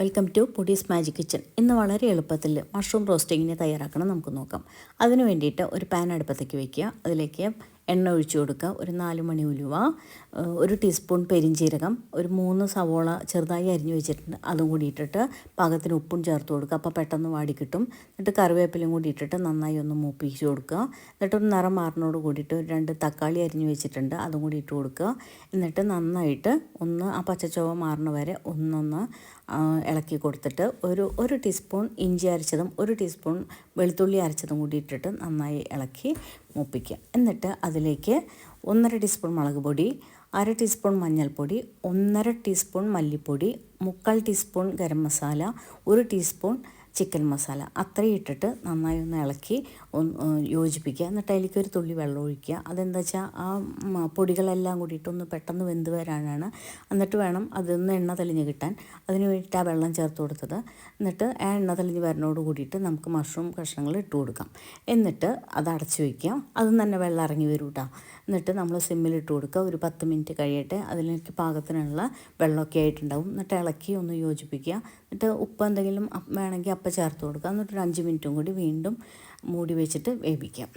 Welcome to Podees magic kitchen ഇന്ന് വളരെ എളുപ്പത്തിൽ മഷ്റൂം റോസ്റ്റിങ്ങിനെ തയ്യാറാക്കണം. നമുക്ക് നോക്കാം. അതിന് വേണ്ടിയിട്ട് ഒരു പാൻ അടുപ്പത്തേക്ക് വയ്ക്കുക അതിലേക്ക് എണ്ണ ഒഴിച്ചു കൊടുക്കുക. ഒരു നാല് മണി ഉലുവ ഒരു ടീസ്പൂൺ പെരിഞ്ചീരകം ഒരു മൂന്ന് സവോള ചെറുതായി അരിഞ്ഞു വെച്ചിട്ടുണ്ട്. അതും കൂടി ഇട്ടിട്ട് പാകത്തിന് ഉപ്പും ചേർത്ത് കൊടുക്കുക. അപ്പോൾ പെട്ടെന്ന് വാടി കിട്ടും. എന്നിട്ട് കറിവേപ്പിലും കൂടി ഇട്ടിട്ട് നന്നായി ഒന്ന് മൂപ്പിച്ച് കൊടുക്കുക. എന്നിട്ട് ഒരു നിറം മാറിനോട് കൂടിയിട്ട് ഒരു രണ്ട് തക്കാളി അരിഞ്ഞു വെച്ചിട്ടുണ്ട്. അതും കൂടി ഇട്ട് കൊടുക്കുക. എന്നിട്ട് നന്നായിട്ട് ഒന്ന് ആ പച്ചച്ചോവ മാറുന്ന വരെ ഒന്നൊന്ന് ഇളക്കി കൊടുത്തിട്ട് ഒരു ഒരു ടീസ്പൂൺ ഇഞ്ചി അരച്ചതും ഒരു ടീസ്പൂൺ വെളുത്തുള്ളി അരച്ചതും കൂടി ഇട്ടിട്ട് നന്നായി ഇളക്കി മൂപ്പിക്കുക. എന്നിട്ട് അതിലേക്ക് ഒന്നര ടീസ്പൂൺ മുളക് പൊടി അര ടീസ്പൂൺ മഞ്ഞൾപ്പൊടി ഒന്നര ടീസ്പൂൺ മല്ലിപ്പൊടി മുക്കാൽ ടീസ്പൂൺ ഗരം മസാല ഒരു ടീസ്പൂൺ ചിക്കൻ മസാല അത്രയും ഇട്ടിട്ട് നന്നായി ഒന്ന് ഇളക്കി ഒന്ന് യോജിപ്പിക്കുക. എന്നിട്ട് അതിലേക്ക് ഒരു തുള്ളി വെള്ളം ഒഴിക്കുക. അതെന്താ വെച്ചാൽ ആ പൊടികളെല്ലാം കൂടിയിട്ട് ഒന്ന് പെട്ടെന്ന് വെന്ത് വരാനാണ്. എന്നിട്ട് വേണം അതൊന്ന് എണ്ണ തെളിഞ്ഞ് കിട്ടാൻ. അതിന് വേണ്ടിയിട്ട് ആ വെള്ളം ചേർത്ത് കൊടുത്തത്. എന്നിട്ട് ആ എണ്ണ തെളിഞ്ഞ് വരണോട് കൂടിയിട്ട് നമുക്ക് മഷ്റൂം കഷ്ണങ്ങൾ ഇട്ട് കൊടുക്കാം. എന്നിട്ട് അത് അടച്ച് വയ്ക്കാം അതും തന്നെ വെള്ളം ഇറങ്ങി വരും കേട്ടോ എന്നിട്ട് നമ്മൾ സിമ്മിലിട്ട് കൊടുക്കുക. ഒരു പത്ത് മിനിറ്റ് കഴിയട്ടെ. അതിലേക്ക് പാകത്തിനുള്ള വെള്ളമൊക്കെ ആയിട്ടുണ്ടാവും. എന്നിട്ട് ഇളക്കി ഒന്ന് യോജിപ്പിക്കുക. എന്നിട്ട് ഉപ്പ് എന്തെങ്കിലും വേണമെങ്കിൽ വേണമെങ്കിൽ അപ്പം ചേർത്ത് കൊടുക്കുക. എന്നിട്ട് ഒരു അഞ്ച് മിനിറ്റും കൂടി വീണ്ടും മൂടി വെച്ചിട്ട് വേവിക്കാം.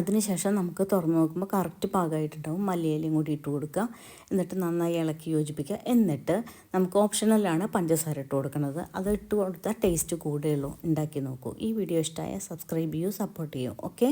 അതിനുശേഷം നമുക്ക് തുറന്ന് നോക്കുമ്പോൾ കറക്റ്റ് പാകമായിട്ടുണ്ടാവും. മല്ലിയിലയും കൂടി ഇട്ട് കൊടുക്കുക. എന്നിട്ട് നന്നായി ഇളക്കി യോജിപ്പിക്കുക. എന്നിട്ട് നമുക്ക് ഓപ്ഷണലാണ് പഞ്ചസാര ഇട്ട് കൊടുക്കുന്നത്. അത് ഇട്ട് കൊടുത്താൽ ടേസ്റ്റ് കൂടുകയുള്ളൂ ഉണ്ടാക്കി നോക്കൂ. ഈ വീഡിയോ ഇഷ്ടമായ സബ്സ്ക്രൈബ് ചെയ്യൂ സപ്പോർട്ട് ചെയ്യൂ. ഓക്കെ